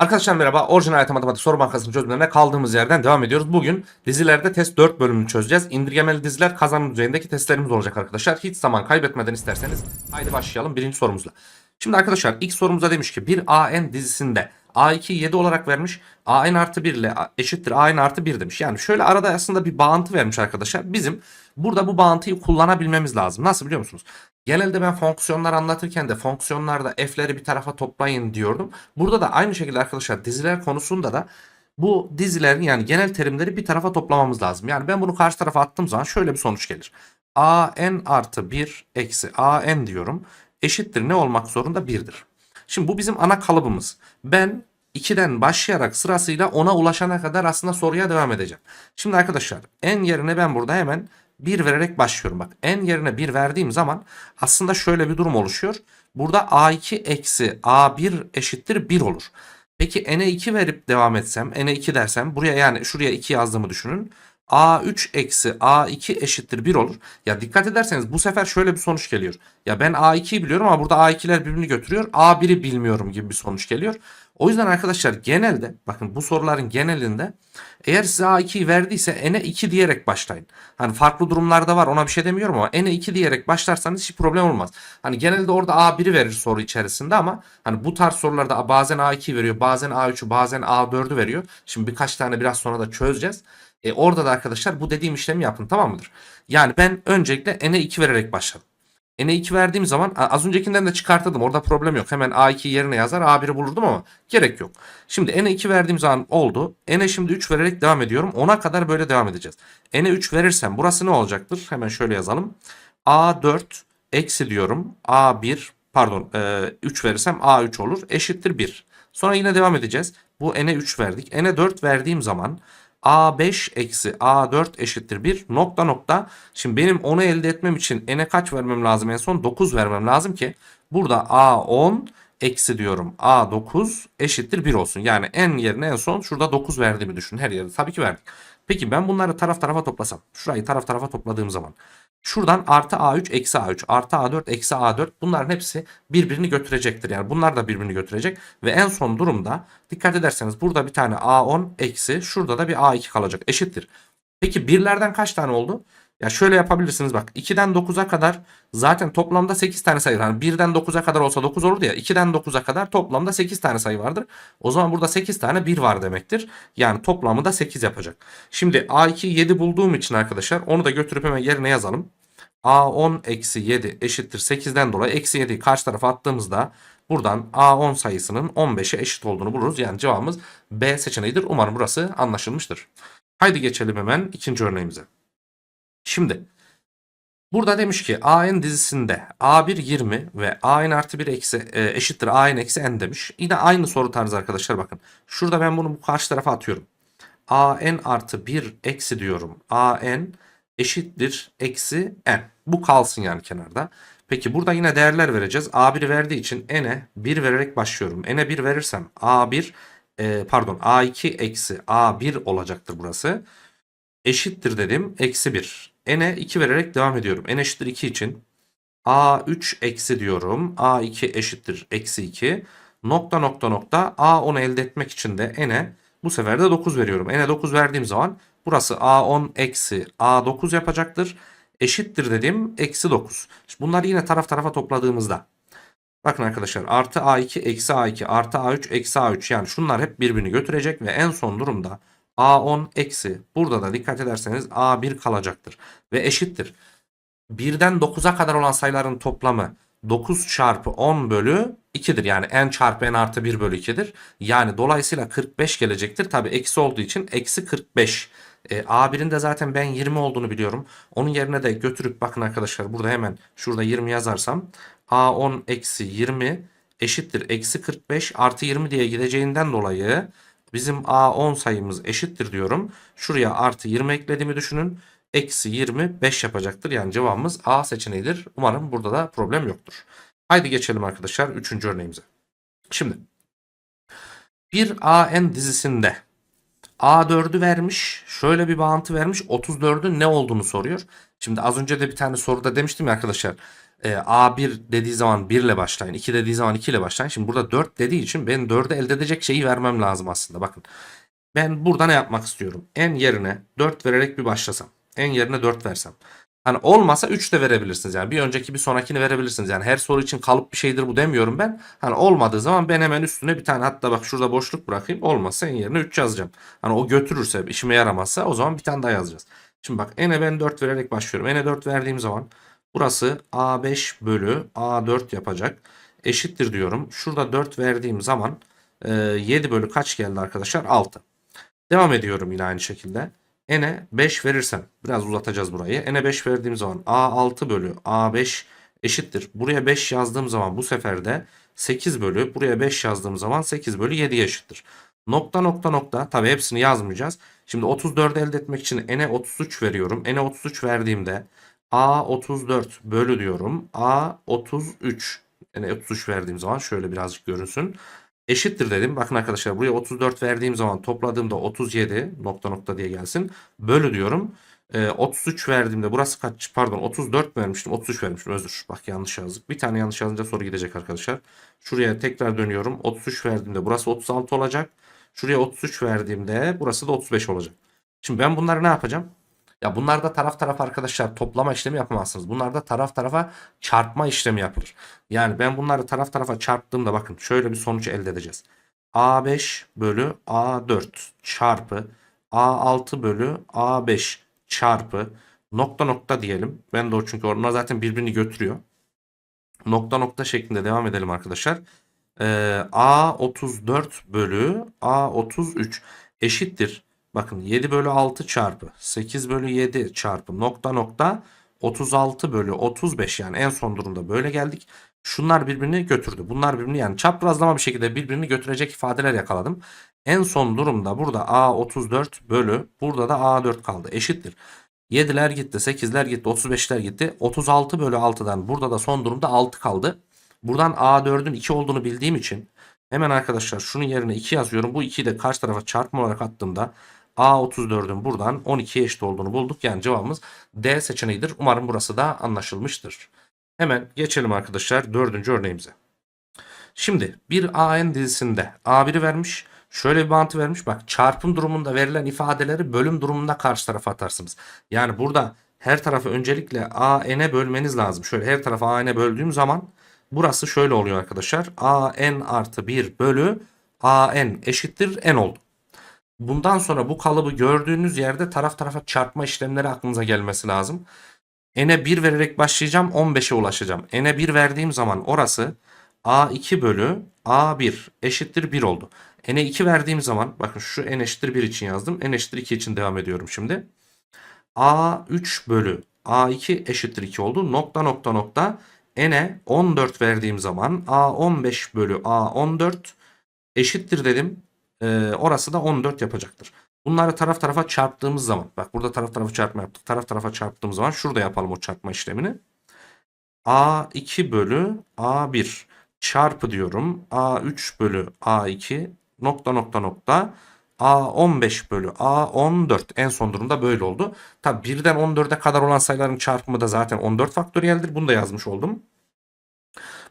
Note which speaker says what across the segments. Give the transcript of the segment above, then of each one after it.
Speaker 1: Arkadaşlar merhaba. Orijinal hayat matematik soru bankasının çözümlerine kaldığımız yerden devam ediyoruz. Bugün dizilerde test 4 bölümünü çözeceğiz. İndirgemeli diziler kazanım düzeyindeki testlerimiz olacak arkadaşlar. Hiç zaman kaybetmeden isterseniz haydi başlayalım birinci sorumuzla. Şimdi arkadaşlar ilk sorumuza demiş ki bir AN dizisinde A2 7 olarak vermiş. AN artı 1 ile eşittir AN artı 1 demiş. Yani şöyle arada aslında bir bağıntı vermiş arkadaşlar. Bizim burada bu bağıntıyı kullanabilmemiz lazım. Nasıl biliyor musunuz? Genelde ben fonksiyonlar anlatırken de fonksiyonlarda f'leri bir tarafa toplayın diyordum. Burada da aynı şekilde arkadaşlar diziler konusunda da bu dizilerin yani genel terimleri bir tarafa toplamamız lazım. Yani ben bunu karşı tarafa attığım zaman şöyle bir sonuç gelir. an artı 1 eksi an diyorum eşittir ne olmak zorunda 1'dir. Şimdi bu bizim ana kalıbımız. Ben 2'den başlayarak sırasıyla 10'a ulaşana kadar aslında soruya devam edeceğim. Şimdi arkadaşlar n yerine ben burada hemen 1 vererek başlıyorum. Bak n yerine 1 verdiğim zaman aslında şöyle bir durum oluşuyor. Burada a2 eksi a1 eşittir 1 olur. Peki n'e 2 verip devam etsem n'e 2 dersem buraya yani şuraya 2 yazdığımı düşünün. A3 eksi A2 eşittir 1 olur. Ya dikkat ederseniz bu sefer şöyle bir sonuç geliyor. Ya ben A2'yi biliyorum ama burada A2'ler birbirini götürüyor. A1'i bilmiyorum gibi bir sonuç geliyor. O yüzden arkadaşlar genelde bakın bu soruların genelinde eğer size A2'yi verdiyse n'e 2 diyerek başlayın. Hani farklı durumlarda var ona bir şey demiyorum ama n'e 2 diyerek başlarsanız hiç problem olmaz. Hani genelde orada A1'i verir soru içerisinde ama hani bu tarz sorularda bazen A2 veriyor, bazen A3'ü, bazen A4'ü veriyor. Şimdi birkaç tane biraz sonra da çözeceğiz. E, orada da arkadaşlar bu dediğim işlemi yapın tamam mıdır? Yani ben öncelikle n'e 2 vererek başladım. N'e 2 verdiğim zaman az öncekinden de çıkartırdım. Orada problem yok. Hemen A2 yerine yazar A1'i bulurdum ama gerek yok. Şimdi N'e 2 verdiğim zaman oldu. N'e şimdi 3 vererek devam ediyorum. 10'a kadar böyle devam edeceğiz. N'e 3 verirsem burası ne olacaktır? Hemen şöyle yazalım. A4 eksi diyorum. A1 pardon e, 3 verirsem A3 olur. Eşittir 1. Sonra yine devam edeceğiz. Bu N'e 3 verdik. N'e 4 verdiğim zaman A5 eksi A4 eşittir 1 nokta nokta. Şimdi benim onu elde etmem için n'e kaç vermem lazım en son? 9 vermem lazım ki burada A10 eksi diyorum A9 eşittir 1 olsun. Yani n yerine en son şurada 9 verdiğimi düşün. Her yerde tabii ki verdik. Peki ben bunları taraf tarafa toplasam. Şurayı taraf tarafa topladığım zaman. Şuradan artı A3 eksi A3 artı A4 eksi A4 bunların hepsi birbirini götürecektir. Yani bunlar da birbirini götürecek. Ve en son durumda dikkat ederseniz burada bir tane A10 eksi şurada da bir A2 kalacak eşittir. Peki birlerden kaç tane oldu? Ya şöyle yapabilirsiniz bak 2'den 9'a kadar zaten toplamda 8 tane sayı var. Hani 1'den 9'a kadar olsa 9 olurdu ya 2'den 9'a kadar toplamda 8 tane sayı vardır. O zaman burada 8 tane 1 var demektir. Yani toplamı da 8 yapacak. Şimdi A2 7 bulduğum için arkadaşlar onu da götürüp hemen yerine yazalım. A10 eksi 7 eşittir 8'den dolayı eksi 7'yi karşı tarafa attığımızda buradan A10 sayısının 15'e eşit olduğunu buluruz. Yani cevabımız B seçeneğidir. Umarım burası anlaşılmıştır. Haydi geçelim hemen ikinci örneğimize. Şimdi burada demiş ki AN dizisinde A1 20 ve AN artı 1 eksi, e, eşittir AN eksi N demiş. Yine aynı soru tarzı arkadaşlar bakın. Şurada ben bunu bu karşı tarafa atıyorum. AN artı 1 eksi diyorum. AN eşittir eksi N. Bu kalsın yani kenarda. Peki burada yine değerler vereceğiz. A1 verdiği için n'e 1 vererek başlıyorum. n'e 1 verirsem A1 e, pardon A2 eksi A1 olacaktır burası. Eşittir dedim. Eksi 1. n'e 2 vererek devam ediyorum. n eşittir 2 için A3 eksi diyorum. A2 eşittir eksi 2. Nokta nokta nokta A10 elde etmek için de n'e bu sefer de 9 veriyorum. n'e 9 verdiğim zaman burası A10 eksi A9 yapacaktır. Eşittir dedim. Eksi 9. Şimdi bunları yine taraf tarafa topladığımızda. Bakın arkadaşlar artı A2 eksi A2 artı A3 eksi A3 yani şunlar hep birbirini götürecek ve en son durumda A10 eksi burada da dikkat ederseniz A1 kalacaktır ve eşittir. 1'den 9'a kadar olan sayıların toplamı 9 çarpı 10 bölü 2'dir. Yani n çarpı n artı 1 bölü 2'dir. Yani dolayısıyla 45 gelecektir. Tabi eksi olduğu için eksi 45. E, A1'in de zaten ben 20 olduğunu biliyorum. Onun yerine de götürüp bakın arkadaşlar burada hemen şurada 20 yazarsam A10 eksi 20 eşittir eksi 45 artı 20 diye gideceğinden dolayı bizim A10 sayımız eşittir diyorum. Şuraya artı 20 eklediğimi düşünün. Eksi 25 yapacaktır. Yani cevabımız A seçeneğidir. Umarım burada da problem yoktur. Haydi geçelim arkadaşlar 3. örneğimize. Şimdi bir AN dizisinde A4'ü vermiş. Şöyle bir bağıntı vermiş. 34'ün ne olduğunu soruyor. Şimdi az önce de bir tane soruda demiştim ya arkadaşlar. E, A1 dediği zaman 1 ile başlayın. 2 dediği zaman 2 ile başlayın. Şimdi burada 4 dediği için ben 4'ü elde edecek şeyi vermem lazım aslında. Bakın. Ben burada ne yapmak istiyorum? En yerine 4 vererek bir başlasam. En yerine 4 versem. Hani olmasa 3 de verebilirsiniz. Yani bir önceki bir sonrakini verebilirsiniz. Yani her soru için kalıp bir şeydir bu demiyorum ben. Hani olmadığı zaman ben hemen üstüne bir tane hatta bak şurada boşluk bırakayım. Olmazsa en yerine 3 yazacağım. Hani o götürürse işime yaramazsa o zaman bir tane daha yazacağız. Şimdi bak n'e ben 4 vererek başlıyorum. n'e 4 verdiğim zaman burası a5 bölü a4 yapacak. Eşittir diyorum. Şurada 4 verdiğim zaman e, 7 bölü kaç geldi arkadaşlar? 6. Devam ediyorum yine aynı şekilde. N'e 5 verirsem biraz uzatacağız burayı. N'e 5 verdiğim zaman A6 bölü A5 eşittir. Buraya 5 yazdığım zaman bu sefer de 8 bölü buraya 5 yazdığım zaman 8 bölü 7'ye eşittir. Nokta nokta nokta tabi hepsini yazmayacağız. Şimdi 34 elde etmek için n'e 33 veriyorum. n'e 33 verdiğimde A34 bölü diyorum. A33 n'e 33 verdiğim zaman şöyle birazcık görünsün. Eşittir dedim. Bakın arkadaşlar buraya 34 verdiğim zaman topladığımda 37 nokta nokta diye gelsin. Bölü diyorum. Ee, 33 verdiğimde burası kaç? Pardon 34 vermiştim? 33 vermiştim. Özür. Bak yanlış yazdık. Bir tane yanlış yazınca soru gidecek arkadaşlar. Şuraya tekrar dönüyorum. 33 verdiğimde burası 36 olacak. Şuraya 33 verdiğimde burası da 35 olacak. Şimdi ben bunları ne yapacağım ya bunlarda taraf taraf arkadaşlar toplama işlemi yapamazsınız. Bunlarda taraf tarafa çarpma işlemi yapılır. Yani ben bunları taraf tarafa çarptığımda bakın şöyle bir sonuç elde edeceğiz. A5 bölü A4 çarpı A6 bölü A5 çarpı nokta nokta diyelim. Ben de o çünkü onlar zaten birbirini götürüyor. Nokta nokta şeklinde devam edelim arkadaşlar. Ee, A34 bölü A33 eşittir. Bakın 7 bölü 6 çarpı 8 bölü 7 çarpı nokta nokta 36 bölü 35 yani en son durumda böyle geldik. Şunlar birbirini götürdü. Bunlar birbirini yani çaprazlama bir şekilde birbirini götürecek ifadeler yakaladım. En son durumda burada A34 bölü burada da A4 kaldı. Eşittir. 7'ler gitti, 8'ler gitti, 35'ler gitti. 36 bölü 6'dan burada da son durumda 6 kaldı. Buradan A4'ün 2 olduğunu bildiğim için hemen arkadaşlar şunun yerine 2 yazıyorum. Bu 2'yi de karşı tarafa çarpma olarak attığımda A34'ün buradan 12'ye eşit olduğunu bulduk. Yani cevabımız D seçeneğidir. Umarım burası da anlaşılmıştır. Hemen geçelim arkadaşlar dördüncü örneğimize. Şimdi bir AN dizisinde A1'i vermiş. Şöyle bir bantı vermiş. Bak çarpım durumunda verilen ifadeleri bölüm durumunda karşı tarafa atarsınız. Yani burada her tarafı öncelikle AN'e bölmeniz lazım. Şöyle her tarafı AN'e böldüğüm zaman burası şöyle oluyor arkadaşlar. AN artı 1 bölü AN eşittir N oldu. Bundan sonra bu kalıbı gördüğünüz yerde taraf tarafa çarpma işlemleri aklınıza gelmesi lazım. N'e 1 vererek başlayacağım 15'e ulaşacağım. N'e 1 verdiğim zaman orası A2 bölü A1 eşittir 1 oldu. N'e 2 verdiğim zaman bakın şu N eşittir 1 için yazdım. N eşittir 2 için devam ediyorum şimdi. A3 bölü A2 eşittir 2 oldu. Nokta nokta nokta N'e 14 verdiğim zaman A15 bölü A14 eşittir dedim. Ee, orası da 14 yapacaktır. Bunları taraf tarafa çarptığımız zaman bak burada taraf tarafa çarpma yaptık. Taraf tarafa çarptığımız zaman şurada yapalım o çarpma işlemini. A2 bölü A1 çarpı diyorum. A3 bölü A2 nokta nokta nokta A15 bölü A14 en son durumda böyle oldu. Tabi 1'den 14'e kadar olan sayıların çarpımı da zaten 14 faktöriyeldir. Bunu da yazmış oldum.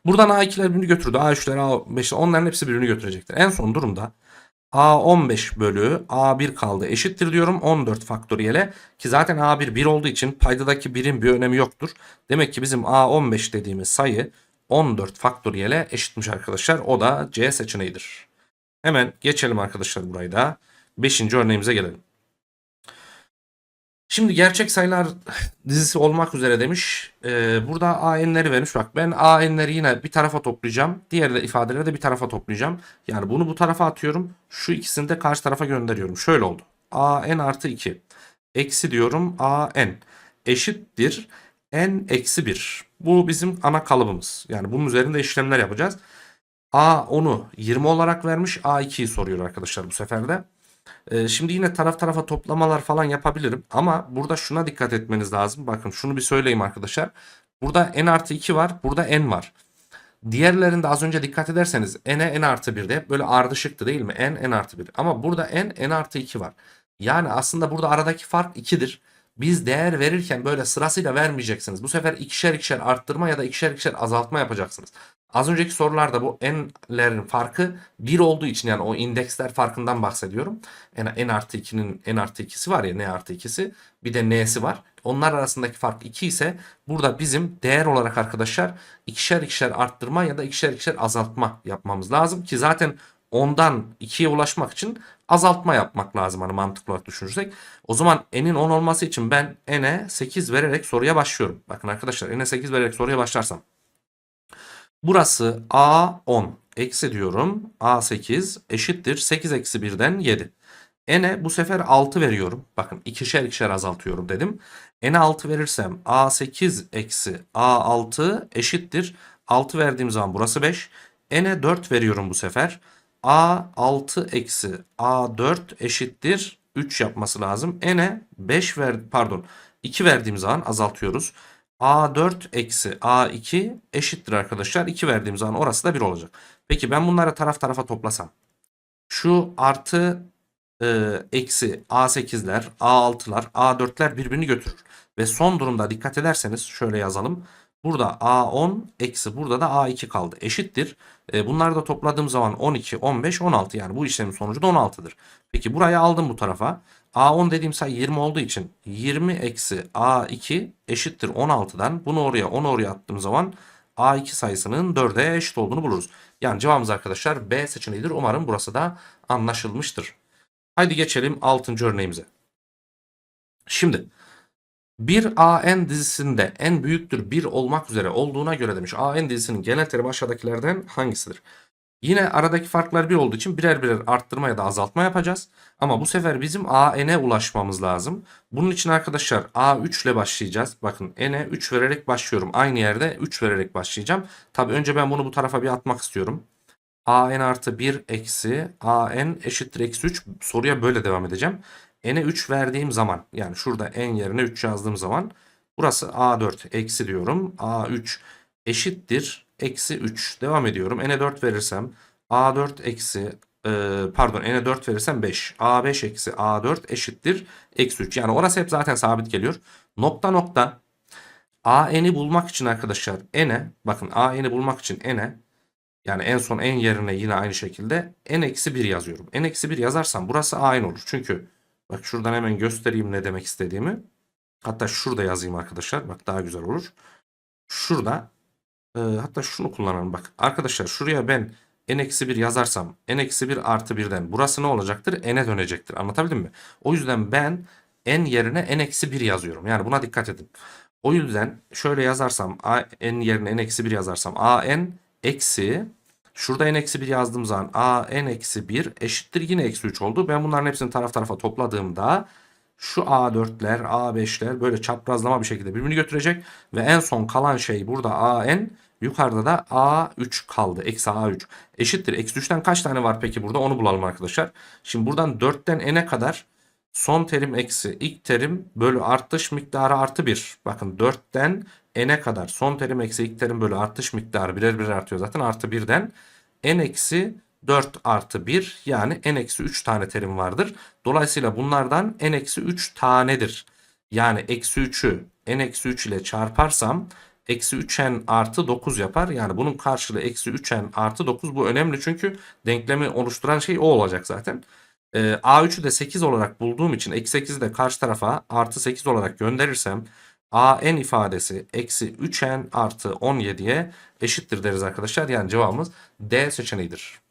Speaker 1: Buradan A2'ler birbirini götürdü. A3'ler A5'ler onların hepsi birbirini götürecektir. En son durumda A15 bölü A1 kaldı eşittir diyorum 14 faktöriyele ki zaten A1 1 olduğu için paydadaki birin bir önemi yoktur. Demek ki bizim A15 dediğimiz sayı 14 faktöriyele eşitmiş arkadaşlar. O da C seçeneğidir. Hemen geçelim arkadaşlar burayı da. 5. örneğimize gelelim. Şimdi gerçek sayılar dizisi olmak üzere demiş. Ee, burada AN'leri vermiş. Bak ben AN'leri yine bir tarafa toplayacağım. Diğer ifadeleri de bir tarafa toplayacağım. Yani bunu bu tarafa atıyorum. Şu ikisini de karşı tarafa gönderiyorum. Şöyle oldu. AN artı 2. Eksi diyorum AN. Eşittir. N eksi 1. Bu bizim ana kalıbımız. Yani bunun üzerinde işlemler yapacağız. A onu 20 olarak vermiş. A2'yi soruyor arkadaşlar bu sefer de. Ee, şimdi yine taraf tarafa toplamalar falan yapabilirim. Ama burada şuna dikkat etmeniz lazım. Bakın şunu bir söyleyeyim arkadaşlar. Burada n artı 2 var. Burada n var. Diğerlerinde az önce dikkat ederseniz n'e n artı 1 de hep böyle ardışıktı değil mi? n n artı 1. Ama burada n n artı 2 var. Yani aslında burada aradaki fark 2'dir. Biz değer verirken böyle sırasıyla vermeyeceksiniz. Bu sefer ikişer ikişer arttırma ya da ikişer ikişer azaltma yapacaksınız. Az önceki sorularda bu n'lerin farkı 1 olduğu için yani o indeksler farkından bahsediyorum. n, n artı 2'nin n artı 2'si var ya n artı 2'si bir de n'si var. Onlar arasındaki fark 2 ise burada bizim değer olarak arkadaşlar ikişer ikişer arttırma ya da ikişer ikişer azaltma yapmamız lazım ki zaten ondan 2'ye ulaşmak için azaltma yapmak lazım hani mantıklı olarak düşünürsek. O zaman n'in 10 olması için ben n'e 8 vererek soruya başlıyorum. Bakın arkadaşlar n'e 8 vererek soruya başlarsam. Burası a10 eksi diyorum a8 eşittir 8 eksi 1'den 7. N'e bu sefer 6 veriyorum. Bakın ikişer ikişer azaltıyorum dedim. N'e 6 verirsem A8 eksi A6 eşittir. 6 verdiğim zaman burası 5. N'e 4 veriyorum bu sefer. A6 eksi A4 eşittir. 3 yapması lazım. N'e 5 ver pardon 2 verdiğim zaman azaltıyoruz. A4 eksi A2 eşittir arkadaşlar. 2 verdiğim zaman orası da 1 olacak. Peki ben bunları taraf tarafa toplasam. Şu artı e, eksi A8'ler, A6'lar, A4'ler birbirini götürür. Ve son durumda dikkat ederseniz şöyle yazalım. Burada A10 eksi burada da A2 kaldı. Eşittir. E, bunları da topladığım zaman 12, 15, 16 yani bu işlemin sonucu da 16'dır. Peki burayı aldım bu tarafa. A10 dediğim sayı 20 olduğu için 20 eksi A2 eşittir 16'dan. Bunu oraya onu oraya attığım zaman A2 sayısının 4'e eşit olduğunu buluruz. Yani cevabımız arkadaşlar B seçeneğidir. Umarım burası da anlaşılmıştır. Haydi geçelim 6. örneğimize. Şimdi bir AN dizisinde en büyüktür 1 olmak üzere olduğuna göre demiş. AN dizisinin genel terimi aşağıdakilerden hangisidir? Yine aradaki farklar bir olduğu için birer birer arttırma ya da azaltma yapacağız. Ama bu sefer bizim AN'e ulaşmamız lazım. Bunun için arkadaşlar A3 ile başlayacağız. Bakın N'e 3 vererek başlıyorum. Aynı yerde 3 vererek başlayacağım. Tabi önce ben bunu bu tarafa bir atmak istiyorum. AN artı 1 eksi AN eşittir eksi 3 soruya böyle devam edeceğim. N'e 3 verdiğim zaman yani şurada N yerine 3 yazdığım zaman burası A4 eksi diyorum. A3 eşittir eksi 3 devam ediyorum. N'e 4 verirsem A4 eksi e, pardon N'e 4 verirsem 5. A5 eksi A4 eşittir eksi 3. Yani orası hep zaten sabit geliyor. Nokta nokta AN'i bulmak için arkadaşlar N'e bakın AN'i bulmak için N'e yani en son en yerine yine aynı şekilde n eksi 1 yazıyorum. n eksi 1 yazarsam burası aynı olur. Çünkü bak şuradan hemen göstereyim ne demek istediğimi. Hatta şurada yazayım arkadaşlar. Bak daha güzel olur. Şurada e, hatta şunu kullanalım bak. Arkadaşlar şuraya ben n eksi 1 yazarsam n eksi 1 artı 1'den burası ne olacaktır? n'e dönecektir. Anlatabildim mi? O yüzden ben n yerine n eksi 1 yazıyorum. Yani buna dikkat edin. O yüzden şöyle yazarsam a, n yerine n eksi 1 yazarsam a n eksi şurada n eksi 1 yazdığım zaman a n eksi 1 eşittir yine eksi 3 oldu. Ben bunların hepsini taraf tarafa topladığımda şu a4'ler a5'ler böyle çaprazlama bir şekilde birbirini götürecek. Ve en son kalan şey burada a n yukarıda da a3 kaldı. Eksi a3 eşittir. Eksi 3'ten kaç tane var peki burada onu bulalım arkadaşlar. Şimdi buradan 4'ten n'e kadar son terim eksi ilk terim bölü artış miktarı artı 1. Bakın 4'ten n'e kadar son terim eksi ilk terim bölü artış miktarı birer birer artıyor zaten artı 1'den n eksi 4 artı 1 yani n eksi 3 tane terim vardır. Dolayısıyla bunlardan n eksi 3 tanedir. Yani eksi 3'ü n eksi 3 ile çarparsam eksi 3n artı 9 yapar. Yani bunun karşılığı eksi 3n artı 9 bu önemli çünkü denklemi oluşturan şey o olacak zaten. Ee, A3'ü de 8 olarak bulduğum için eksi 8'i de karşı tarafa artı 8 olarak gönderirsem an ifadesi eksi 3n artı 17'ye eşittir deriz arkadaşlar. Yani cevabımız D seçeneğidir.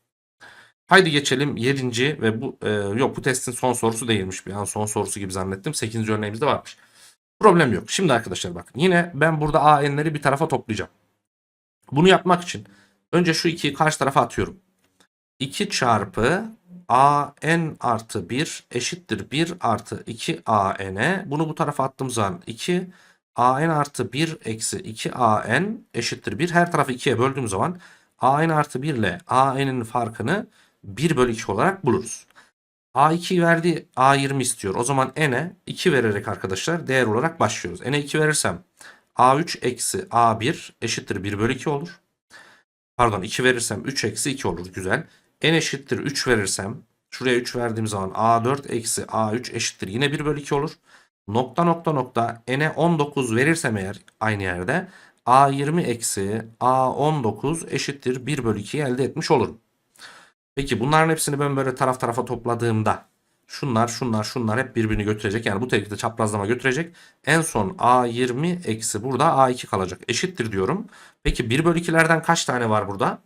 Speaker 1: Haydi geçelim 7. ve bu e, yok bu testin son sorusu değilmiş. Bir an son sorusu gibi zannettim. 8. örneğimizde varmış. Problem yok. Şimdi arkadaşlar bakın yine ben burada AN'leri bir tarafa toplayacağım. Bunu yapmak için önce şu 2'yi karşı tarafa atıyorum. 2 çarpı an artı 1 eşittir 1 artı 2 an'e. Bunu bu tarafa attığım zaman 2 an artı 1 eksi 2 an eşittir 1. Her tarafı 2'ye böldüğüm zaman an artı 1 ile an'in farkını 1 bölü 2 olarak buluruz. A2 verdi A20 istiyor. O zaman n'e 2 vererek arkadaşlar değer olarak başlıyoruz. n'e 2 verirsem A3 eksi A1 eşittir 1 bölü 2 olur. Pardon 2 verirsem 3 eksi 2 olur. Güzel. n eşittir 3 verirsem şuraya 3 verdiğim zaman A4 eksi A3 eşittir yine 1 bölü 2 olur. nokta nokta nokta n'e 19 verirsem eğer aynı yerde a20 eksi a19 eşittir 1 bölü 2'yi elde etmiş olurum. Peki bunların hepsini ben böyle taraf tarafa topladığımda şunlar şunlar şunlar hep birbirini götürecek. Yani bu tekrarda çaprazlama götürecek. En son a20 eksi burada a2 kalacak. Eşittir diyorum. Peki 1 bölü 2'lerden kaç tane var burada?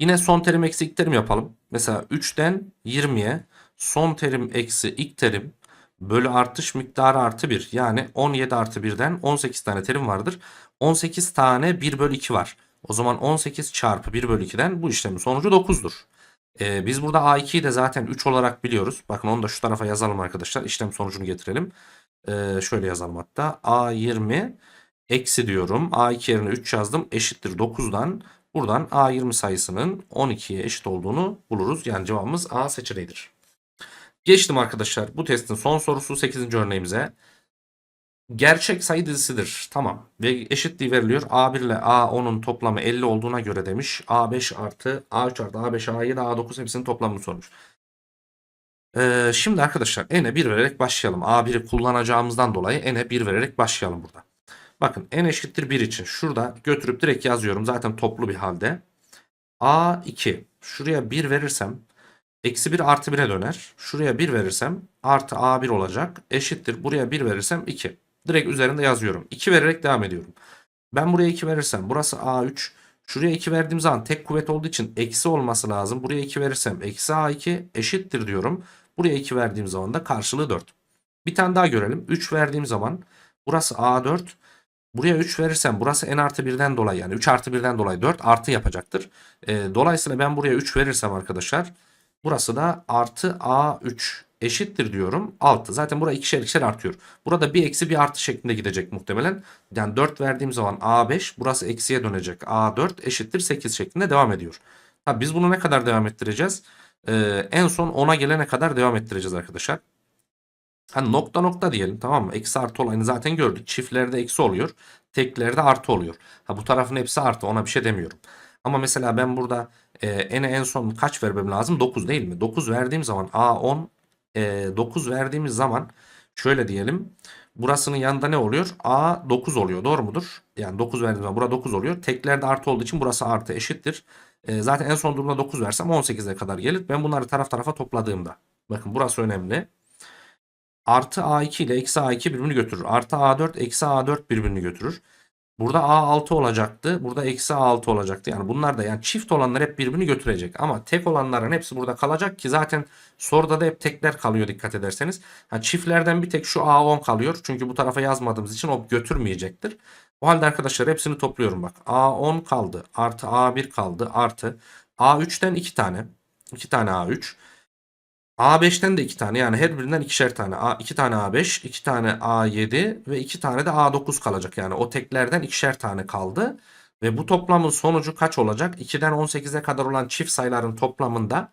Speaker 1: Yine son terim eksi ilk terim yapalım. Mesela 3'ten 20'ye son terim eksi ilk terim bölü artış miktarı artı 1. Yani 17 artı 1'den 18 tane terim vardır. 18 tane 1 bölü 2 var. O zaman 18 çarpı 1 bölü 2'den bu işlemin sonucu 9'dur. Ee, biz burada A2'yi de zaten 3 olarak biliyoruz. Bakın onu da şu tarafa yazalım arkadaşlar. İşlem sonucunu getirelim. Ee, şöyle yazalım hatta. A20 eksi diyorum. A2 yerine 3 yazdım. Eşittir 9'dan. Buradan A20 sayısının 12'ye eşit olduğunu buluruz. Yani cevabımız A seçeneğidir. Geçtim arkadaşlar. Bu testin son sorusu 8. örneğimize. Gerçek sayı dizisidir. Tamam. Ve eşitliği veriliyor. A1 ile A10'un toplamı 50 olduğuna göre demiş. A5 artı A3 artı A5 A7 A9 hepsinin toplamını sormuş. Ee, şimdi arkadaşlar n'e 1 vererek başlayalım. A1'i kullanacağımızdan dolayı n'e 1 vererek başlayalım burada. Bakın n eşittir 1 için şurada götürüp direkt yazıyorum. Zaten toplu bir halde. A2 şuraya 1 verirsem eksi 1 artı 1'e döner. Şuraya 1 verirsem artı A1 olacak. Eşittir. Buraya 1 verirsem 2. Direkt üzerinde yazıyorum. 2 vererek devam ediyorum. Ben buraya 2 verirsem burası A3. Şuraya 2 verdiğim zaman tek kuvvet olduğu için eksi olması lazım. Buraya 2 verirsem eksi A2 eşittir diyorum. Buraya 2 verdiğim zaman da karşılığı 4. Bir tane daha görelim. 3 verdiğim zaman burası A4. Buraya 3 verirsem burası n artı 1'den dolayı yani 3 artı 1'den dolayı 4 artı yapacaktır. E, dolayısıyla ben buraya 3 verirsem arkadaşlar burası da artı A3 eşittir diyorum 6. Zaten buraya ikişer ikişer artıyor. Burada bir eksi bir artı şeklinde gidecek muhtemelen. Yani 4 verdiğim zaman A5 burası eksiye dönecek. A4 eşittir 8 şeklinde devam ediyor. Ha, biz bunu ne kadar devam ettireceğiz? Ee, en son 10'a gelene kadar devam ettireceğiz arkadaşlar. Hani nokta nokta diyelim tamam mı? Eksi artı olayını zaten gördük. Çiftlerde eksi oluyor. Teklerde artı oluyor. Ha bu tarafın hepsi artı ona bir şey demiyorum. Ama mesela ben burada e, n'e en son kaç vermem lazım? 9 değil mi? 9 verdiğim zaman A10 e, 9 verdiğimiz zaman şöyle diyelim. Burasının yanında ne oluyor? A 9 oluyor. Doğru mudur? Yani 9 verdiğim zaman burada 9 oluyor. Teklerde artı olduğu için burası artı eşittir. E, zaten en son durumda 9 versem 18'e kadar gelir. Ben bunları taraf tarafa topladığımda. Bakın burası önemli. Artı A2 ile eksi A2 birbirini götürür. Artı A4 eksi A4 birbirini götürür. Burada A6 olacaktı. Burada eksi A6 olacaktı. Yani bunlar da yani çift olanlar hep birbirini götürecek. Ama tek olanların hepsi burada kalacak ki zaten soruda da hep tekler kalıyor dikkat ederseniz. Ha, çiftlerden bir tek şu A10 kalıyor. Çünkü bu tarafa yazmadığımız için o götürmeyecektir. O halde arkadaşlar hepsini topluyorum bak. A10 kaldı. Artı A1 kaldı. Artı A3'ten 2 tane. 2 tane A3. A5'ten de 2 tane yani her birinden ikişer tane. A, 2 tane A5, 2 tane A7 ve 2 tane de A9 kalacak. Yani o teklerden ikişer tane kaldı. Ve bu toplamın sonucu kaç olacak? 2'den 18'e kadar olan çift sayıların toplamında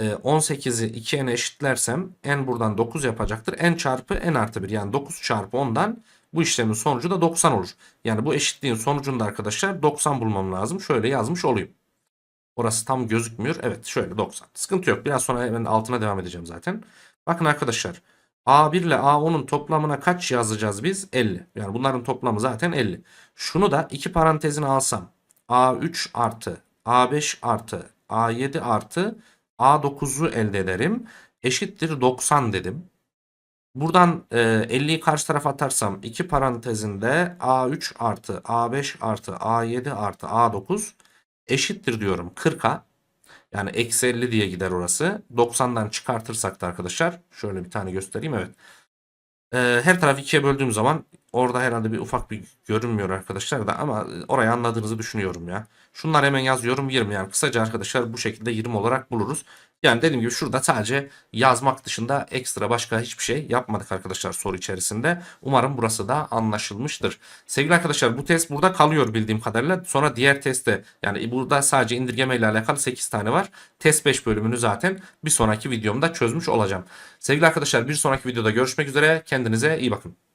Speaker 1: 18'i 2'ye eşitlersem n buradan 9 yapacaktır. n çarpı n artı 1 yani 9 çarpı 10'dan bu işlemin sonucu da 90 olur. Yani bu eşitliğin sonucunda arkadaşlar 90 bulmam lazım. Şöyle yazmış olayım. Orası tam gözükmüyor. Evet şöyle 90. Sıkıntı yok. Biraz sonra ben altına devam edeceğim zaten. Bakın arkadaşlar. A1 ile A10'un toplamına kaç yazacağız biz? 50. Yani bunların toplamı zaten 50. Şunu da iki parantezine alsam. A3 artı A5 artı A7 artı A9'u elde ederim. Eşittir 90 dedim. Buradan e, 50'yi karşı tarafa atarsam iki parantezinde A3 artı A5 artı A7 artı A9 eşittir diyorum 40'a. Yani eksi 50 diye gider orası. 90'dan çıkartırsak da arkadaşlar şöyle bir tane göstereyim evet. Ee, her tarafı ikiye böldüğüm zaman orada herhalde bir ufak bir görünmüyor arkadaşlar da ama orayı anladığınızı düşünüyorum ya. Şunlar hemen yazıyorum 20 yani kısaca arkadaşlar bu şekilde 20 olarak buluruz. Yani dediğim gibi şurada sadece yazmak dışında ekstra başka hiçbir şey yapmadık arkadaşlar soru içerisinde. Umarım burası da anlaşılmıştır. Sevgili arkadaşlar bu test burada kalıyor bildiğim kadarıyla. Sonra diğer testte yani burada sadece indirgeme ile alakalı 8 tane var. Test 5 bölümünü zaten bir sonraki videomda çözmüş olacağım. Sevgili arkadaşlar bir sonraki videoda görüşmek üzere. Kendinize iyi bakın.